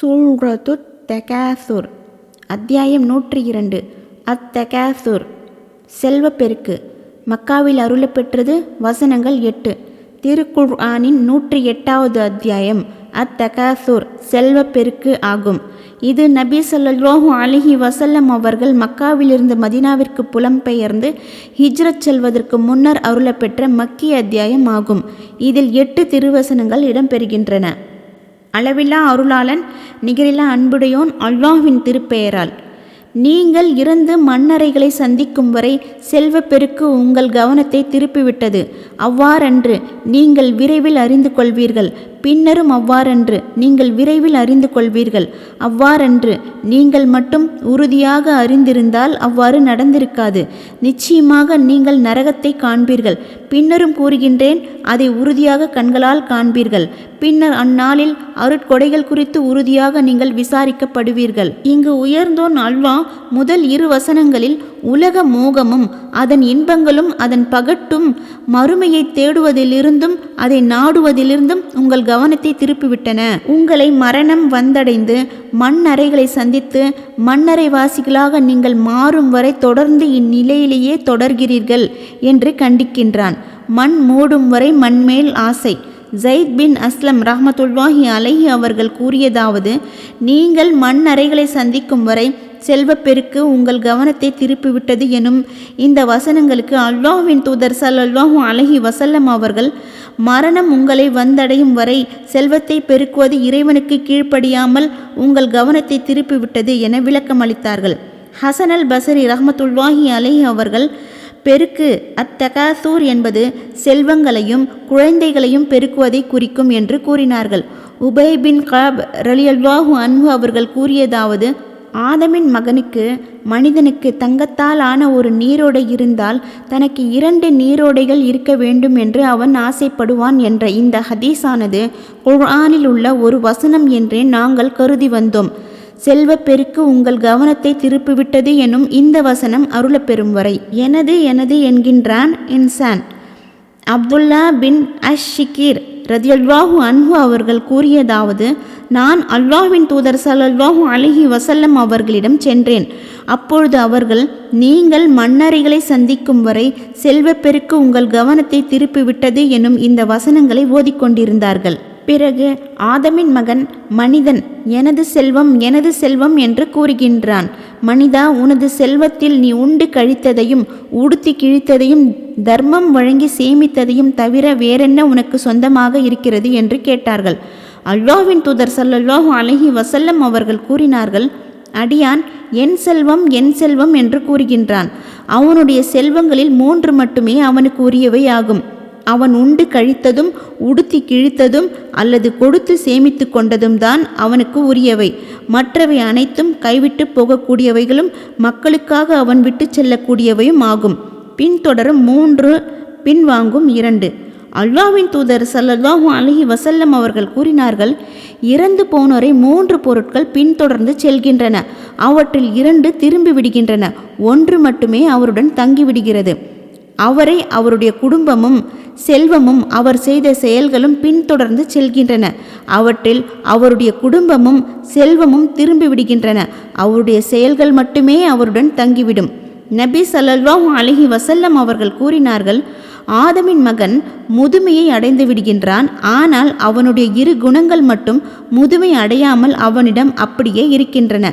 சூழ்ரது தெகாசுர். அத்தியாயம் நூற்றி இரண்டு அத்தெகாசுர் செல்வப்பெருக்கு மக்காவில் அருளப்பெற்றது வசனங்கள் எட்டு. திருக்குர்ஆனின் நூற்றி எட்டாவது அத்தியாயம் அத்தெகாசுர் செல்வப்பெருக்கு ஆகும். இது நபி சொல்லோஹு அலிஹி வசல்லம் அவர்கள் மக்காவிலிருந்து மதீனாவிற்கு புலம்பெயர்ந்து ஹிஜ்ரத் செல்வதற்கு முன்னர் அருளப்பெற்ற மக்கிய அத்தியாயம் ஆகும். இதில் எட்டு திருவசனங்கள் இடம்பெறுகின்றன. அளவில்லா அருளாளன் நிகரில்லா அன்புடையோன் அல்லாஹ்வின் திருப்பெயரால். நீங்கள் இறந்து மண்ணறைகளை சந்திக்கும் வரை செல்வப்பெருக்கு உங்கள் கவனத்தை திருப்பிவிட்டது. அவ்வாறன்று நீங்கள் விரைவில் அறிந்து கொள்வீர்கள். பின்னரும் அவ்வாறன்று நீங்கள் விரைவில் அறிந்து கொள்வீர்கள். அவ்வாறன்று நீங்கள் மட்டும் உறுதியாக அறிந்திருந்தால் அவ்வாறு நடந்திருக்காது. நிச்சயமாக நீங்கள் நரகத்தை காண்பீர்கள். பின்னரும் கூறுகின்றேன் அதை உறுதியாக கண்களால் காண்பீர்கள். பின்னர் அந்நாளில் அருட்கொடைகள் குறித்து உறுதியாக நீங்கள் விசாரிக்கப்படுவீர்கள். இங்கு உயர்ந்தோன் அல்வா முதல் இரு வசனங்களில் உலக மோகமும் அதன் இன்பங்களும் அதன் பகட்டும் மறுமையை தேடுவதிலிருந்தும் அதை நாடுவதிலிருந்தும் உங்கள் கவனத்தை திருப்பிவிட்டன. உங்களை மரணம் வந்தடைந்து மண்ணறைகளை சந்தித்து மண்ணறை வாசிகளாக நீங்கள் மாறும் வரை தொடர்ந்து இந்நிலையிலேயே தொடர்கிறீர்கள் என்று கண்டிக்கின்றான். மண் மூடும் வரை மண்மேல் ஆசை. ஜெயித் பின் அஸ்லம் ரஹமத்துல்வாஹி அலஹி அவர்கள் கூறியதாவது நீங்கள் மண் அறைகளை சந்திக்கும் வரை செல்வப்பெருக்கு உங்கள் கவனத்தை திருப்பிவிட்டது எனும் இந்த வசனங்களுக்கு அல்லாஹ்வின் தூதர் சல்லாஹூ அலஹி வசல்லம் அவர்கள் மரணம் உங்களை வந்தடையும் வரை செல்வத்தை பெருக்குவது இறைவனுக்கு கீழ்ப்படியாமல் உங்கள் கவனத்தை திருப்பிவிட்டது என விளக்கம் அளித்தார்கள். ஹசன் அல் பசரி ரஹமத்துல்லாஹி அலஹி அவர்கள் பெருக்கு அத்தகாசூர் என்பது செல்வங்களையும் குழந்தைகளையும் பெருக்குவதை குறிக்கும் என்று கூறினார்கள். உபை பின் காப் ரலியல்வாஹு அன்பு அவர்கள் கூறியதாவது ஆதமின் மகனுக்கு மனிதனுக்கு தங்கத்தால் ஆன ஒரு நீரோடை இருந்தால் தனக்கு இரண்டு நீரோடைகள் இருக்க வேண்டும் என்று அவன் ஆசைப்படுவான் என்ற இந்த ஹதீஸானது குர்ஆனில் உள்ள ஒரு வசனம் என்றே நாங்கள் கருதி வந்தோம். செல்வப்பெருக்கு உங்கள் கவனத்தை திருப்பிவிட்டது எனும் இந்த வசனம் அருளப்பெறும் வரை. எனது எனது என்கின்றான் இன்சான். அப்துல்லா பின் அஷ் ஷிகீர் ரதியல்வாஹு அன்ஹு அவர்கள் கூறியதாவது நான் அல்லாஹ்வின் தூதர் சல்லல்லாஹு அலிஹி வசல்லம் அவர்களிடம் சென்றேன். அப்பொழுது அவர்கள் நீங்கள் மன்னரைகளை சந்திக்கும் வரை செல்வப்பெருக்கு உங்கள் கவனத்தை திருப்பிவிட்டது எனும் இந்த வசனங்களை ஓதிக்கொண்டிருந்தார்கள். பிறகு ஆதமின் மகன் மனிதன் எனது செல்வம் எனது செல்வம் என்று கூறுகின்றான். மனிதா உனது செல்வத்தில் நீ உண்டு கழித்ததையும் உடுத்தி கிழித்ததையும் தர்மம் வழங்கி சேமித்ததையும் தவிர வேறென்ன உனக்கு சொந்தமாக இருக்கிறது? என்று கேட்டார்கள். அல்லாஹ்வின் தூதர் சல்லல்லாஹு அலஹி வசல்லம் அவர்கள் கூறினார்கள் அடியான் என் செல்வம் என் செல்வம் என்று கூறுகின்றான். அவனுடைய செல்வங்களில் மூன்று மட்டுமே அவனுக்கு உரியவை ஆகும் அவன் உண்டு கழித்ததும் உடுத்தி கிழித்ததும் அல்லது கொடுத்து சேமித்து கொண்டதும் தான் அவனுக்கு உரியவை. மற்றவை அனைத்தும் கைவிட்டு போகக்கூடியவைகளும் மக்களுக்காக அவன் விட்டு செல்லக்கூடியவையும் ஆகும். பின்தொடரும் மூன்று பின்வாங்கும் இரண்டு. அல்வாவின் தூதர் சல்லல்லாஹூ அலஹி வசல்லம் அவர்கள் கூறினார்கள் இறந்து போனோரை மூன்று பொருட்கள் பின்தொடர்ந்து செல்கின்றன. அவற்றில் இரண்டு திரும்பி விடுகின்றன. ஒன்று மட்டுமே அவருடன் தங்கிவிடுகிறது. அவரை அவருடைய குடும்பமும் செல்வமும் அவர் செய்த செயல்களும் பின்தொடர்ந்து செல்கின்றன. அவற்றில் அவருடைய குடும்பமும் செல்வமும் திரும்பி விடுகின்றன அவருடைய செயல்கள் மட்டுமே அவருடன் தங்கிவிடும். நபி சல்லல்லாஹூ அலஹி வசல்லம் அவர்கள் கூறினார்கள் ஆதமின் மகன் முதுமையை அடைந்து விடுகின்றான். ஆனால் அவனுடைய இரு குணங்கள் மட்டும் முதுமை அடையாமல் அவனிடம் அப்படியே இருக்கின்றன.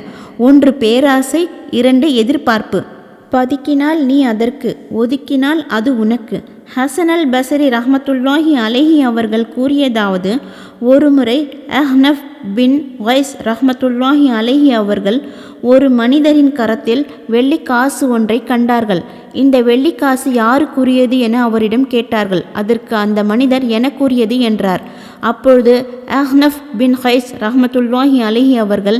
ஒன்று பேராசை இரண்டு எதிர்பார்ப்பு. பதுக்கினால் நீ அதற்கு ஒதுக்கினால் அது உனக்கு. ஹசன் அல் பசரி ரஹமத்துல்லாஹி அலேஹி அவர்கள் கூறியதாவது ஒருமுறை அஹ்னஃப் பின் வைஸ் ரஹமத்துல்லாஹி அலேஹி அவர்கள் ஒரு மனிதரின் கரத்தில் வெள்ளிக்காசு ஒன்றை கண்டார்கள். இந்த வெள்ளிக்காசு யாருக்குரியது என அவரிடம் கேட்டார்கள். அதற்கு அந்த மனிதர் எனக்குரியது என்றார். அப்பொழுது அஹ்னஃப் பின் ஹைஸ் ரஹமத்துல்லாஹி அலேஹி அவர்கள்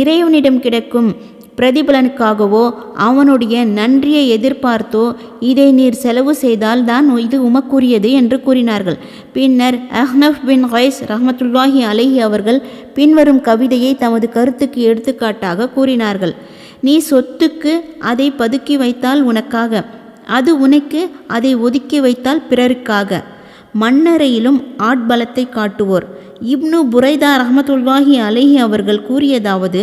இறைவனிடம் கிடைக்கும் பிரதிபலனுக்காகவோ அவனுடைய நன்றியை எதிர்பார்த்தோ இதை நீர் செலவு செய்தால் தான் இது உமக்குரியது என்று கூறினார்கள். பின்னர் அஹ்னஃப் பின் ஹைஸ் ரஹமத்துல்லாஹி அலஹி அவர்கள் பின்வரும் கவிதையை தமது கருத்துக்கு எடுத்துக்காட்டாக கூறினார்கள். நீ சொத்துக்கு அதை பதுக்கி வைத்தால் உனக்காக அது உனக்கு அதை ஒதுக்கி வைத்தால் பிறருக்காக. மண்ணறையிலும் ஆட்பலத்தை காட்டுவோர். இப்னு புரைதா ரஹமத்துல்லாஹி அலஹி அவர்கள் கூறியதாவது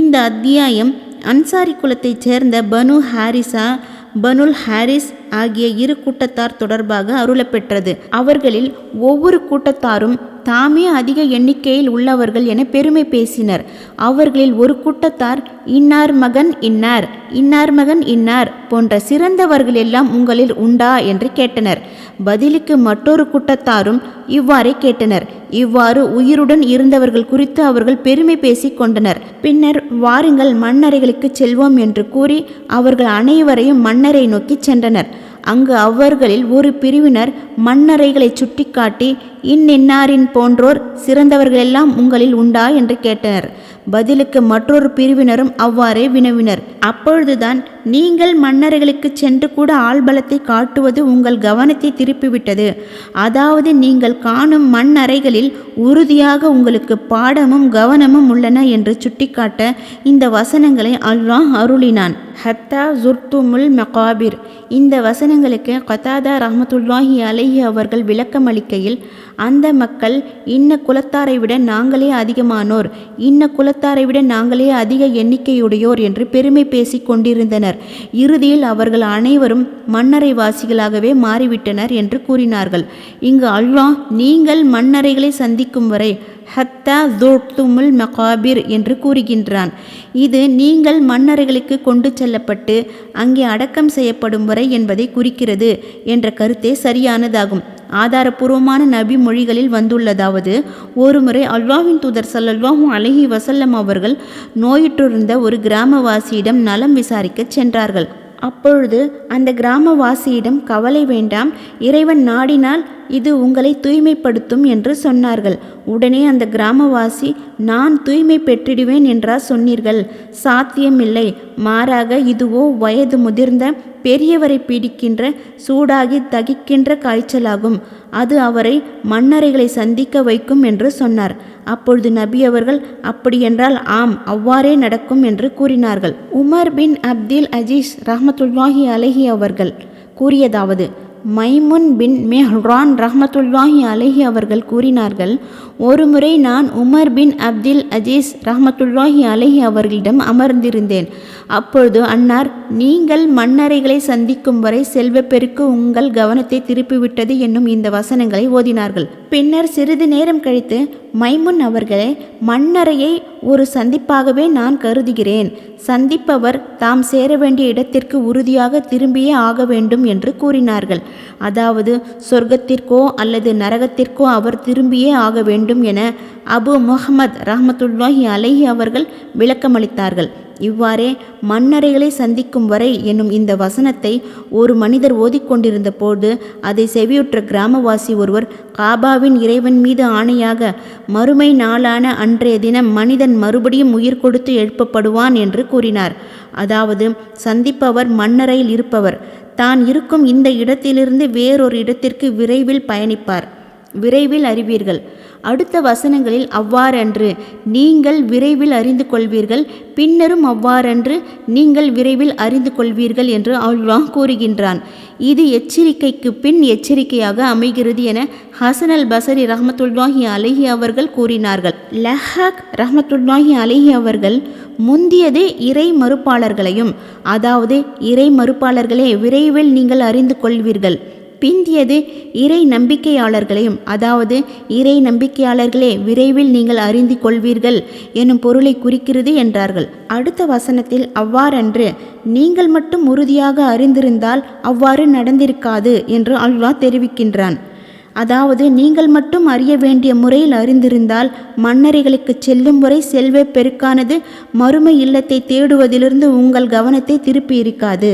இந்த அத்தியாயம் அன்சாரி குலத்தைச் சேர்ந்த பனு ஹாரிசா பனுல் ஹாரிஸ் ஆகிய இரு கூட்டத்தார் தொடர்பாக அருளப்பெற்றது. அவர்களில் ஒவ்வொரு கூட்டத்தாரும் தாமே அதிக எண்ணிக்கையில் உள்ளவர்கள் என பெருமை பேசினர். அவர்களில் ஒரு கூட்டத்தார் இன்னார் மகன் இன்னார் இன்னார் மகன் இன்னார் போன்ற சிறந்தவர்கள் எல்லாம் உங்களில் உண்டா? என்று கேட்டனர். பதிலுக்கு மற்றொரு கூட்டத்தாரும் இவ்வாறே கேட்டனர். இவ்வாறு உயிருடன் இருந்தவர்கள் குறித்து அவர்கள் பெருமை பேசிக் கொண்டனர். பின்னர் வாருங்கள் மண்ணறைகளுக்கு செல்வோம் என்று கூறி அவர்கள் அனைவரையும் மன்னரை நோக்கி சென்றனர். அங்கு அவர்களில் ஒரு பிரிவினர் மண்ணறைகளை சுட்டிக்காட்டி இன்னின்னாரின் போன்றோர் சிறந்தவர்களெல்லாம் உங்களில் உண்டா? என்று கேட்டனர். பதிலுக்கு மற்றொரு பிரிவினரும் அவ்வாறே வினவினர். அப்பொழுதுதான் நீங்கள் மன்னர்களுக்கு சென்று கூட ஆள்பலத்தை காட்டுவது உங்கள் கவனத்தை திருப்பிவிட்டது. அதாவது நீங்கள் காணும் மண் அறைகளில் உறுதியாக உங்களுக்கு பாடமும் கவனமும் உள்ளன என்று சுட்டிக்காட்ட இந்த வசனங்களை அல்லாஹ் அருளினான். ஹத்தா ஜுர்துமுல் மகாபிர். இந்த வசனங்களுக்கு கதாதா ரஹமத்துல்லாஹி அலைஹி அவர்கள் விளக்கம் அளிக்கையில் அந்த மக்கள் இன்ன குலத்தாரை விட நாங்களே அதிகமானோர் இன்ன குலத்தாரை விட நாங்களே அதிக எண்ணிக்கையுடையோர் என்று பெருமை பேசிக் கொண்டிருந்தனர். இறுதியில் அவர்கள் அனைவரும் மன்னரை வாசிகளாகவே மாறிவிட்டனர் என்று கூறினார்கள். இங்கு அல்வா நீங்கள் மன்னரைகளை சந்திக்கும் வரை ஹத்தா துமுல் மகாபிர் என்று கூறுகின்றான். இது நீங்கள் மன்னர்களுக்கு கொண்டு செல்லப்பட்டு அங்கே அடக்கம் செய்யப்படும் வரை என்பதை குறிக்கிறது என்ற கருத்தே சரியானதாகும். ஆதாரபூர்வமான நபி மொழிகளில் வந்துள்ளதாவது ஒருமுறை அல்வாவின் தூதர் சல்லல்வாஹும் அலஹி வசல்லம் அவர்கள் நோயுற்றிருந்த ஒரு கிராமவாசியிடம் நலம் விசாரிக்கச் சென்றார்கள். அப்பொழுது அந்த கிராமவாசியிடம் கவலை வேண்டாம் இறைவன் நாடினால் இது உங்களை தூய்மைப்படுத்தும் என்று சொன்னார்கள். உடனே அந்த கிராமவாசி நான் தூய்மை பெற்றிடுவேன் என்றா சொன்னீர்கள். சாத்தியமில்லை. மாறாக இதுவோ வயது முதிர்ந்த பெரியவரை பீடிக்கின்ற சூடாகி தகிக்கின்ற காய்ச்சலாகும். அது அவரை மன்னரைகளை சந்திக்க வைக்கும் என்று சொன்னார். அப்பொழுது நபி அவர்கள் அப்படியென்றால் ஆம் அவ்வாறே நடக்கும் என்று கூறினார்கள். உமர் பின் அப்தில் அஜீஸ் ரஹமத்துல்லாஹி அலஹி அவர்கள் கூறியதாவது மைமுன் பின் மெஹ்ரான் ரஹமத்துல்லாஹி அலஹி அவர்கள் கூறினார்கள் ஒருமுறை நான் உமர் பின் அப்தில் அஜீஸ் ரஹமத்துல்லாஹி அலஹி அவர்களிடம் அமர்ந்திருந்தேன். அப்பொழுது அன்னார் நீங்கள் மன்னரைகளை சந்திக்கும் வரை செல்வப்பெருக்கு உங்கள் கவனத்தை திருப்பிவிட்டது என்னும் இந்த வசனங்களை ஓதினார்கள். பின்னர் சிறிது நேரம் கழித்து மைமுன் அவர்களே மன்னரையை ஒரு சந்திப்பாகவே நான் கருதுகிறேன். சந்திப்பவர் தாம் சேர வேண்டிய இடத்திற்கு உறுதியாக திரும்பியே ஆக வேண்டும் என்று கூறினார்கள். அதாவது சொர்க்கத்திற்கோ அல்லது நரகத்திற்கோ அவர் திரும்பியே ஆக வேண்டும் என அபு முகமது ரஹமத்துல்லாஹி அலைஹி அவர்கள் விளக்கமளித்தார்கள். இவ்வாறே மன்னரைகளை சந்திக்கும் வரை என்னும் இந்த வசனத்தை ஒரு மனிதர் ஓதிக்கொண்டிருந்த போது அதை செவியுற்ற கிராமவாசி ஒருவர் காபாவின் இறைவன் மீது ஆணையாக மறுமை நாளான அன்றைய தினம் மனிதன் மறுபடியும் உயிர் கொடுத்து எழுப்பப்படுவான் என்று கூறினார். அதாவது சந்திப்பவர் மன்னரையில் இருப்பவர். தான் இருக்கும் இந்த இடத்திலிருந்து வேறொரு இடத்திற்கு விரைவில் பயணிப்பார். விரைவில் அறிவீர்கள். அடுத்த வசனங்களில் அவ்வாறன்று நீங்கள் விரைவில் அறிந்து கொள்வீர்கள். பின்னரும் அவ்வாறன்று நீங்கள் விரைவில் அறிந்து கொள்வீர்கள் என்று அல்லாஹ் கூறுகின்றான். இது எச்சரிக்கைக்கு பின் எச்சரிக்கையாக அமைகிறது என ஹசன் அல் பசரி ரஹமத்துல்லாஹி அலஹி அவர்கள் கூறினார்கள். லஹாக் ரஹமத்துல்லாஹி அலஹி அவர்கள் முந்தியது இறை மறுப்பாளர்களையும் அதாவது இறை மறுப்பாளர்களே விரைவில் நீங்கள் அறிந்து கொள்வீர்கள். பிந்தியது இறை நம்பிக்கையாளர்களையும் அதாவது இறை நம்பிக்கையாளர்களே விரைவில் நீங்கள் அறிந்து கொள்வீர்கள் எனும் பொருளை குறிக்கிறது என்றார்கள். அடுத்த வசனத்தில் அவ்வாறன்று நீங்கள் மட்டும் உறுதியாக அறிந்திருந்தால் அவ்வாறு நடந்திருக்காது என்று அல்வா தெரிவிக்கின்றான். அதாவது நீங்கள் மட்டும் அறிய வேண்டிய முறையில் அறிந்திருந்தால் மன்னரைகளுக்கு செல்லும் முறை செல்வ பெருக்கானது மறுமை இல்லத்தை தேடுவதிலிருந்து உங்கள் கவனத்தை திருப்பி இருக்காது.